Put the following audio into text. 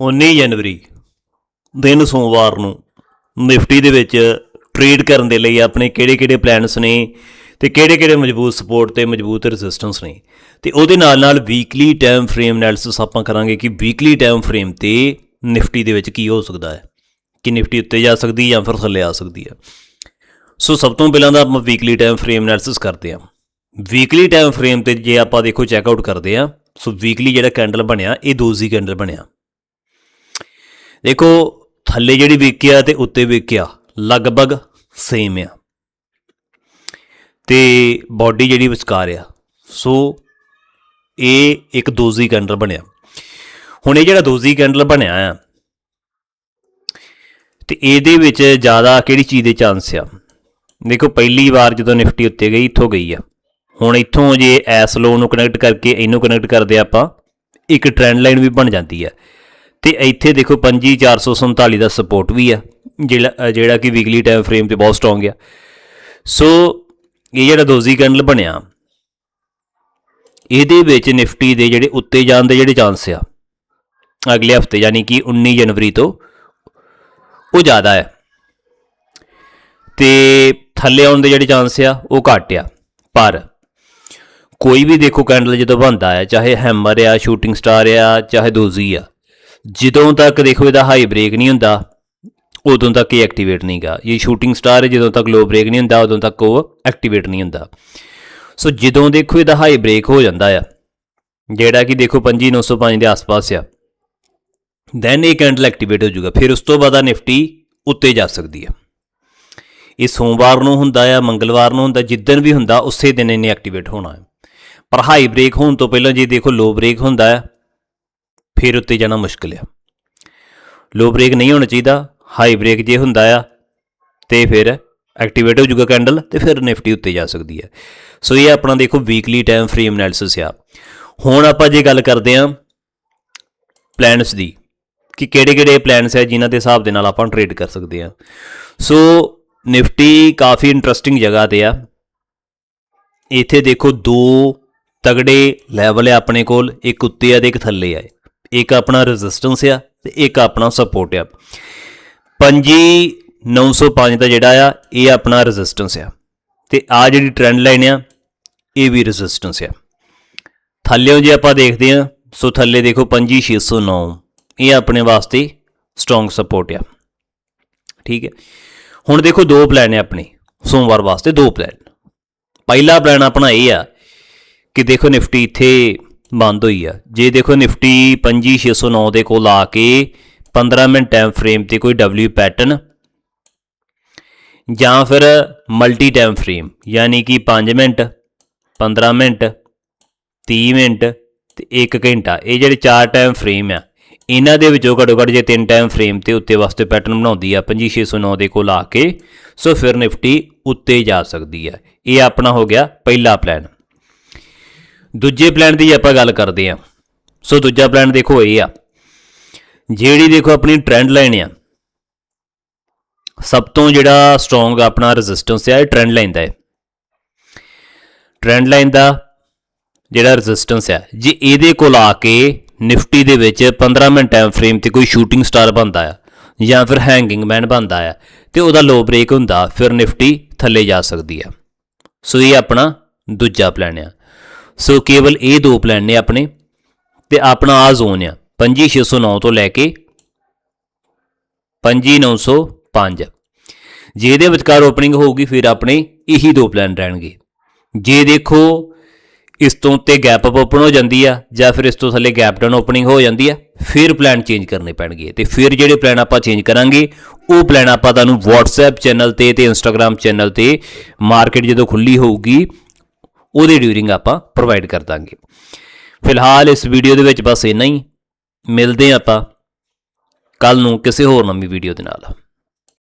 19 ਜਨਵਰੀ, ਦਿਨ ਸੋਮਵਾਰ ਨੂੰ ਨਿਫਟੀ ਦੇ ਵਿੱਚ ਟ੍ਰੇਡ ਕਰਨ ਦੇ ਲਈ ਆਪਣੇ ਕਿਹੜੇ-ਕਿਹੜੇ ਪਲਾਨਸ ਨੇ ਤੇ ਕਿਹੜੇ-ਕਿਹੜੇ ਮਜ਼ਬੂਤ ਸਪੋਰਟ ਤੇ ਮਜ਼ਬੂਤ ਰੈਜ਼ਿਸਟੈਂਸ ਨੇ। ਤੇ ਉਹਦੇ ਨਾਲ ਨਾਲ ਵੀਕਲੀ ਟਾਈਮ ਫਰੇਮ ਐਨਾਲਿਸਿਸ ਆਪਾਂ ਕਰਾਂਗੇ ਕਿ ਵੀਕਲੀ ਟਾਈਮ ਫਰੇਮ ਤੇ ਨਿਫਟੀ ਦੇ ਵਿੱਚ ਕੀ ਹੋ ਸਕਦਾ ਹੈ। ਕਿ ਨਿਫਟੀ ਉੱਤੇ ਜਾ ਸਕਦੀ ਜਾਂ ਫਿਰ ਥੱਲੇ ਆ ਸਕਦੀ ਹੈ। ਸੋ ਸਭ ਤੋਂ ਪਹਿਲਾਂ ਤਾਂ ਆਪਾਂ ਵੀਕਲੀ ਟਾਈਮ ਫਰੇਮ ਐਨਾਲਿਸਿਸ ਕਰਦੇ ਹਾਂ। ਵੀਕਲੀ ਟਾਈਮ ਫਰੇਮ ਤੇ ਜੇ ਆਪਾਂ ਦੇਖੋ ਚੈੱਕ ਆਊਟ ਕਰਦੇ ਹਾਂ, ਸੋ ਵੀਕਲੀ ਜਿਹੜਾ ਕੈਂਡਲ ਬਣਿਆ, ਇਹ ਦੋਜ਼ੀ ਕੈਂਡਲ ਬਣਿਆ। ਦੇਖੋ, ਥੱਲੇ ਜਿਹੜੀ ਵਿਕਿਆ ਤੇ ਉੱਤੇ ਵਿਕਿਆ ਲਗਭਗ ਸੇਮ ਆ। ਤੇ ਬਾਡੀ ਜਿਹੜੀ ਵਿਚਕਾਰ ਆ। ਸੋ ਇਹ ਇੱਕ ਦੋਜ਼ੀ ਕੈਂਡਲ ਬਣਿਆ। ਹੁਣ ਇਹ ਜਿਹੜਾ ਦੋਜ਼ੀ ਕੈਂਡਲ ਬਣਿਆ ਆ, ਤੇ ਇਹਦੇ ਵਿੱਚ ਜ਼ਿਆਦਾ ਕਿਹੜੀ ਚੀਜ਼ ਦੇ ਚਾਂਸ ਆ? ਦੇਖੋ, ਪਹਿਲੀ ਵਾਰ ਜਦੋਂ ਨਿਫਟੀ ਉੱਤੇ ਗਈ, ਇੱਥੋਂ ਗਈ ਆ। ਹੁਣ ਇੱਥੋਂ ਜੇ ਐਸ ਲੋ ਨੂੰ ਕਨੈਕਟ ਕਰਕੇ ਇਹਨੂੰ ਕਨੈਕਟ ਕਰਦੇ ਆਪਾਂ, ਇੱਕ ਟ੍ਰੈਂਡ ਲਾਈਨ ਵੀ ਬਣ ਜਾਂਦੀ ਆ। ਤੇ ਇੱਥੇ ਦੇਖੋ 25447 ਦਾ ਸਪੋਰਟ ਵੀ ਆ, ਜਿਹੜਾ ਜਿਹੜਾ ਕਿ ਵੀਕਲੀ ਟਾਈਮ ਫਰੇਮ ਤੇ ਬਹੁਤ ਸਟਰੋਂਗ ਆ। ਸੋ ਇਹ ਜਿਹੜਾ ਦੋਜ਼ੀ ਕੈਂਡਲ ਬਣਿਆ, ਇਹਦੇ ਵਿੱਚ ਨਿਫਟੀ ਦੇ ਜਿਹੜੇ ਉੱਤੇ ਜਾਣ ਦੇ ਜਿਹੜੇ ਚਾਂਸ ਆ, ਅਗਲੇ ਹਫ਼ਤੇ ਯਾਨੀ ਕਿ 19 ਜਨਵਰੀ ਤੋਂ ਉਹ ਜ਼ਿਆਦਾ ਹੈ। ਤੇ ਥੱਲੇ ਆਉਣ ਦੇ ਜਿਹੜੇ ਚਾਂਸ ਆ, ਉਹ ਘੱਟ ਆ। ਪਰ ਕੋਈ ਵੀ ਦੇਖੋ ਕੈਂਡਲ ਜਦੋਂ ਬਣਦਾ ਹੈ ਚਾਹੇ ਹੈਮਰ ਆ ਸ਼ੂਟਿੰਗ ਸਟਾਰ ਆ, ਚਾਹੇ ਦੋਜ਼ੀ ਆ ਜਦੋਂ ਤੱਕ ਦੇਖੋ ਇਹਦਾ ਹਾਈ ਬ੍ਰੇਕ ਨਹੀਂ ਹੁੰਦਾ, ਉਦੋਂ ਤੱਕ ਇਹ ਐਕਟੀਵੇਟ ਨਹੀਂਗਾ ਇਹ ਸ਼ੂਟਿੰਗ ਸਟਾਰ ਹੈ, ਜਦੋਂ ਤੱਕ ਲੋ ਬ੍ਰੇਕ ਨਹੀਂ ਹੁੰਦਾ, ਉਦੋਂ ਤੱਕ ਉਹ ਐਕਟੀਵੇਟ ਨਹੀਂ ਹੁੰਦਾ। ਸੋ ਜਦੋਂ ਦੇਖੋ ਇਹਦਾ ਹਾਈ ਬ੍ਰੇਕ ਹੋ ਜਾਂਦਾ ਆ, ਜਿਹੜਾ ਕਿ ਦੇਖੋ 25905 ਦੇ ਆਸ-ਪਾਸ ਆ ਦੈਨ ਇਹ ਕੈਂਡਲ ਐਕਟੀਵੇਟ ਹੋ ਜਾਊਗਾ। ਫਿਰ ਉਸ ਤੋਂ ਬਾਅਦ ਆ ਨਿਫਟੀ ਉੱਤੇ ਜਾ ਸਕਦੀ ਆ। ਇਹ ਸੋਮਵਾਰ ਨੂੰ ਹੁੰਦਾ ਆ, ਮੰਗਲਵਾਰ ਨੂੰ ਹੁੰਦਾ ਜਿੱਦਣ ਵੀ ਹੁੰਦਾ, ਉਸੇ ਦਿਨ ਇਹਨੇ ਐਕਟੀਵੇਟ ਹੋਣਾ ਹੈ ਪਰ ਹਾਈ ਬ੍ਰੇਕ ਹੋਣ ਤੋਂ ਪਹਿਲਾਂ ਜੇ ਦੇਖੋ ਲੋ ਬ੍ਰੇਕ ਹੁੰਦਾ ਹੈ ਫਿਰ ਉੱਤੇ ਜਾਣਾ ਮੁਸ਼ਕਲ ਆ। ਲੋ ਬ੍ਰੇਕ ਨਹੀਂ ਹੋਣਾ ਚਾਹੀਦਾ ਹਾਈ ਬ੍ਰੇਕ ਜੇ ਹੁੰਦਾ ਆ, ਤੇ ਫਿਰ ਐਕਟੀਵੇਟ ਹੋ ਜੂਗਾ ਕੈਂਡਲ ਤੇ ਫਿਰ ਨਿਫਟੀ ਉੱਤੇ ਜਾ ਸਕਦੀ ਹੈ ਸੋ ਇਹ ਆਪਣਾ ਦੇਖੋ ਵੀਕਲੀ ਟਾਈਮ ਫਰੇਮ ਐਨਾਲਿਸਿਸ ਆ। ਹੁਣ ਆਪਾਂ ਜੇ ਗੱਲ ਕਰਦੇ ਆ ਪਲਾਨਸ ਦੀ, ਕਿ ਕਿਹੜੇ-ਕਿਹੜੇ ਪਲਾਨਸ ਹੈ ਜਿਨ੍ਹਾਂ ਦੇ ਹਿਸਾਬ ਦੇ ਨਾਲ ਆਪਾਂ ਟ੍ਰੇਡ ਕਰ ਸਕਦੇ ਆ ਸੋ ਨਿਫਟੀ ਕਾਫੀ ਇੰਟਰਸਟਿੰਗ ਜਗ੍ਹਾ ਤੇ ਆ। ਇੱਥੇ ਦੇਖੋ ਦੋ ਤਗੜੇ ਲੈਵਲ ਹੈ ਆਪਣੇ ਕੋਲ, ਇੱਕ ਉੱਤੇ ਆ ਤੇ ਇੱਕ ਥੱਲੇ ਆ। ਇੱਕ ਆਪਣਾ ਰੈਜ਼ਿਸਟੈਂਸ ਆ ਤੇ ਇੱਕ ਆਪਣਾ ਸਪੋਰਟ ਆ। 5905 ਦਾ ਜਿਹੜਾ ਆ, ਇਹ ਆਪਣਾ ਰੈਜ਼ਿਸਟੈਂਸ ਆ। ਤੇ ਆ ਜਿਹੜੀ ਟ੍ਰੈਂਡ ਲਾਈਨ ਆ, ਇਹ ਵੀ ਰੈਜ਼ਿਸਟੈਂਸ ਆ। ਥੱਲੇੋਂ ਜੇ ਆਪਾਂ ਦੇਖਦੇ ਆ, ਸੋ ਥੱਲੇ ਦੇਖੋ 25609 ਇਹ ਆਪਣੇ ਵਾਸਤੇ ਸਟਰੋਂਗ ਸਪੋਰਟ ਆ। ਠੀਕ ਹੈ। ਹੁਣ ਦੇਖੋ ਦੋ ਪਲਾਨ ਨੇ ਆਪਣੇ, ਸੋਮਵਾਰ ਵਾਸਤੇ ਦੋ ਪਲਾਨ ਪਹਿਲਾ ਪਲਾਨ ਆਪਣਾ ਇਹ ਆ ਕਿ ਦੇਖੋ ਨਿਫਟੀ ਇੱਥੇ ਬੰਦ ਹੋਈ ਆ। ਜੇ ਦੇਖੋ ਨਿਫਟੀ 25609 ਦੇ ਕੋਲ ਆ ਕੇ 15 ਮਿੰਟ ਟਾਈਮ ਫਰੇਮ ਤੇ ਕੋਈ W ਪੈਟਰਨ ਜਾਂ ਫਿਰ ਮਲਟੀ ਟਾਈਮ ਫਰੇਮ ਯਾਨੀ ਕਿ 5 ਮਿੰਟ 15 ਮਿੰਟ 30 ਮਿੰਟ ਤੇ 1 ਘੰਟਾ, ਇਹ ਜਿਹੜੇ ਚਾਰ ਟਾਈਮ ਫਰੇਮ ਆ, ਇਹਨਾਂ ਦੇ ਵਿੱਚੋਂ ਘੱਟੋ ਘੱਟ ਜੇ ਤਿੰਨ ਟਾਈਮ ਫਰੇਮ ਤੇ ਉੱਤੇ ਵਾਸਤੇ ਪੈਟਰਨ ਬਣਾਉਂਦੀ ਆ 25609 ਦੇ ਕੋਲ ਆ ਕੇ, ਸੋ ਫਿਰ ਨਿਫਟੀ ਉੱਤੇ ਜਾ ਸਕਦੀ ਆ। ਇਹ ਆਪਣਾ ਹੋ ਗਿਆ ਪਹਿਲਾ ਪਲਾਨ ਦੂਜੇ ਪਲਾਨ ਦੀ ਆਪਾਂ ਗੱਲ ਕਰਦੇ ਆ ਸੋ ਦੂਜਾ ਪਲਾਨ ਦੇਖੋ ਇਹ ਆ। ਜਿਹੜੀ ਦੇਖੋ ਆਪਣੀ ਟ੍ਰੈਂਡ ਲਾਈਨ ਆ, ਸਭ ਤੋਂ ਜਿਹੜਾ ਸਟਰੋਂਗ ਆਪਣਾ ਰੈਜ਼ਿਸਟੈਂਸ ਆ, ਇਹ ਟ੍ਰੈਂਡ ਲਾਈਨ ਦਾ ਹੈ। ਟ੍ਰੈਂਡ ਲਾਈਨ ਦਾ ਜਿਹੜਾ ਰੈਜ਼ਿਸਟੈਂਸ ਆ, ਜੇ ਇਹਦੇ ਕੋਲ ਆ ਕੇ ਨਿਫਟੀ ਦੇ ਵਿੱਚ 15 ਮਿੰਟ ਟਾਈਮ ਫਰੇਮ ਤੇ ਕੋਈ ਸ਼ੂਟਿੰਗ ਸਟਾਰ ਬਣਦਾ ਆ, ਜਾਂ ਫਿਰ ਹੈਂਗਿੰਗ ਮੈਨ ਬਣਦਾ ਆ, ਤੇ ਉਹਦਾ ਲੋ ਬ੍ਰੇਕ ਹੁੰਦਾ, ਫਿਰ ਨਿਫਟੀ ਥੱਲੇ ਜਾ ਸਕਦੀ ਆ। ਸੋ ਇਹ ਆਪਣਾ ਦੂਜਾ ਪਲਾਨ ਆ। ਸੋ ਕੇਵਲ ਇਹ ਦੋ ਪਲਾਨ ਨੇ ਆਪਣੇ ਤੇ ਆਪਣਾ ਆ। ਜ਼ੋਨ ਆ 25609 ਤੋਂ ਲੈ ਕੇ 25905 ਜੇ ਇਹਦੇ ਵਿਚਕਾਰ ਓਪਨਿੰਗ ਹੋਊਗੀ, ਫਿਰ ਆਪਣੇ ਇਹੀ ਦੋ ਪਲਾਨ ਰਹਿਣਗੇ। ਜੇ ਦੇਖੋ ਇਸ ਤੋਂ ਉੱਤੇ ਗੈਪ ਅਪ ਓਪਨ ਹੋ ਜਾਂਦੀ ਆ, ਜਾਂ ਫਿਰ ਇਸ ਤੋਂ ਥੱਲੇ ਗੈਪ ਡਾਊਨ ਓਪਨਿੰਗ ਹੋ ਜਾਂਦੀ ਆ, ਫਿਰ ਪਲਾਨ ਚੇਂਜ ਕਰਨੇ ਪੈਣਗੇ। ਤੇ ਫਿਰ ਜਿਹੜੇ ਪਲਾਨ ਆਪਾਂ ਚੇਂਜ ਕਰਾਂਗੇ, ਉਹ ਪਲਾਨ ਆਪਾਂ ਤੁਹਾਨੂੰ WhatsApp ਚੈਨਲ ਤੇ ਤੇ Instagram ਚੈਨਲ ਤੇ ਮਾਰਕੀਟ ਜਦੋਂ ਖੁੱਲੀ ਹੋਊਗੀ ਉਹਦੇ ਡਿਊਰਿੰਗ ਆਪਾਂ ਪ੍ਰੋਵਾਈਡ ਕਰ ਦਾਂਗੇ। ਫਿਲਹਾਲ ਇਸ ਵੀਡੀਓ ਦੇ ਵਿੱਚ ਬਸ ਇੰਨਾ ਹੀ। ਮਿਲਦੇ ਹਾਂ ਆਪਾਂ ਕੱਲ ਨੂੰ ਕਿਸੇ ਹੋਰ ਨਵੀਂ ਵੀਡੀਓ ਦੇ ਨਾਲ।